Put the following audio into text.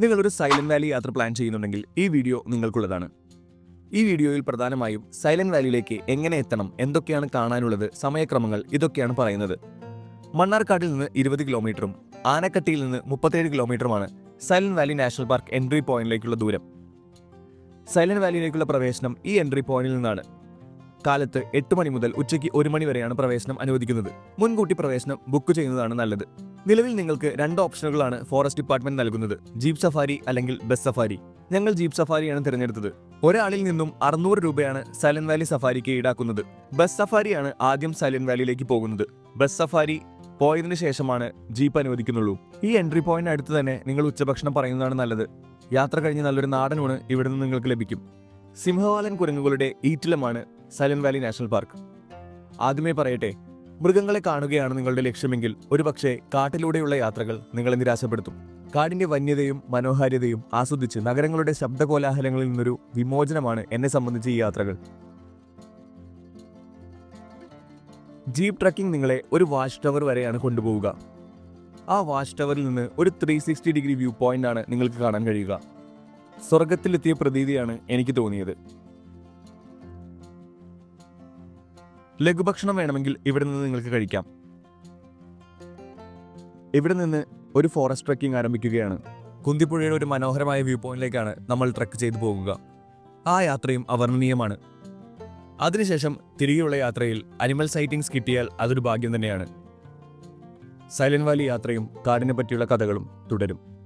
നിങ്ങളൊരു silent Valley യാത്ര plan ചെയ്യുന്നുണ്ടെങ്കിൽ ഈ വീഡിയോ നിങ്ങൾക്കുള്ളതാണ്. ഈ വീഡിയോയിൽ പ്രധാനമായും സൈലന്റ് വാലിയിലേക്ക് എങ്ങനെ എത്തണം എന്തൊക്കെയാണ് കാണാനുള്ളത് സമയക്രമങ്ങൾ ഇതൊക്കെയാണ് പറയുന്നത്. മണ്ണാർക്കാട്ടിൽ നിന്ന് ഇരുപത് കിലോമീറ്ററും ആനക്കട്ടിയിൽ നിന്ന് മുപ്പത്തേഴ് കിലോമീറ്ററുമാണ് silent valley national park entry പോയിന്റിലേക്കുള്ള ദൂരം. സൈലന്റ് വാലിയിലേക്കുള്ള പ്രവേശനം ഈ എൻട്രി പോയിന്റിൽ നിന്നാണ്. കാലത്ത് എട്ട് മണി മുതൽ ഉച്ചയ്ക്ക് ഒരു മണി വരെയാണ് പ്രവേശനം അനുവദിക്കുന്നത്. മുൻകൂട്ടി പ്രവേശനം ബുക്ക് ചെയ്യുന്നതാണ് നല്ലത്. നിലവിൽ നിങ്ങൾക്ക് രണ്ട് ഓപ്ഷനുകളാണ് ഫോറസ്റ്റ് ഡിപ്പാർട്ട്മെന്റ് നൽകുന്നത്. ജീപ്പ് സഫാരി അല്ലെങ്കിൽ ബസ് സഫാരി ഞങ്ങൾ ജീപ്പ് സഫാരിയാണ് തിരഞ്ഞെടുത്തത്. ഒരാളിൽ നിന്നും അറുന്നൂറ് രൂപയാണ് സൈലന്റ് വാലി സഫാരിക്ക് ഈടാക്കുന്നത്. ബസ് സഫാരിയാണ് ആദ്യം സൈലന്റ് വാലിയിലേക്ക് പോകുന്നത്. ബസ് സഫാരി പോയതിനു ശേഷമാണ് ജീപ്പ് അനുവദിക്കുന്നുള്ളൂ. ഈ എൻട്രി പോയിന്റ് അടുത്ത് തന്നെ നിങ്ങൾ ഉച്ചഭക്ഷണം പറയുന്നതാണ് നല്ലത്. യാത്ര കഴിഞ്ഞ് നല്ലൊരു നാടൻ ഊണ് നിങ്ങൾക്ക് ലഭിക്കും. സിംഹവാലൻ കുരങ്ങുകളുടെ ഈറ്റിലമാണ് സൈലന്റ് വാലി നാഷണൽ പാർക്ക് ആദ്യമേ പറയട്ടെ മൃഗങ്ങളെ കാണുകയാണ് നിങ്ങളുടെ ലക്ഷ്യമെങ്കിൽ ഒരുപക്ഷെ കാട്ടിലൂടെയുള്ള യാത്രകൾ നിങ്ങളെ നിരാശപ്പെടുത്തും. കാടിന്റെ വന്യതയും മനോഹാരിതയും ആസ്വദിച്ച് നഗരങ്ങളുടെ ശബ്ദകോലാഹലങ്ങളിൽ നിന്നൊരു വിമോചനമാണ് എന്നെ സംബന്ധിച്ച് ഈ യാത്രകൾ. ജീപ്പ് ട്രക്കിംഗ് നിങ്ങളെ ഒരു വാച്ച് ടവർ വരെയാണ് കൊണ്ടുപോവുക. ആ വാച്ച് ടവറിൽ നിന്ന് ഒരു three sixty degree view point ആണ് നിങ്ങൾക്ക് കാണാൻ കഴിയുക. സ്വർഗത്തിലെത്തിയ പ്രതീതിയാണ് എനിക്ക് തോന്നിയത്. ലഘുഭക്ഷണം വേണമെങ്കിൽ ഇവിടെ നിന്ന് നിങ്ങൾക്ക് കഴിക്കാം. ഇവിടെ നിന്ന് ഒരു ഫോറസ്റ്റ് ട്രക്കിംഗ് ആരംഭിക്കുകയാണ്. കുന്തിപ്പുഴയുടെ ഒരു മനോഹരമായ വ്യൂ പോയിന്റിലേക്കാണ് നമ്മൾ ട്രക്ക് ചെയ്തു പോകുക. ആ യാത്രയും അവർണീയമാണ് അതിനുശേഷം തിരികെയുള്ള യാത്രയിൽ അനിമൽ സൈറ്റിംഗ്സ് കിട്ടിയാൽ അതൊരു ഭാഗ്യം തന്നെയാണ്. സൈലന്റ് വാലി യാത്രയും കാടിനെ പറ്റിയുള്ള കഥകളും തുടരും.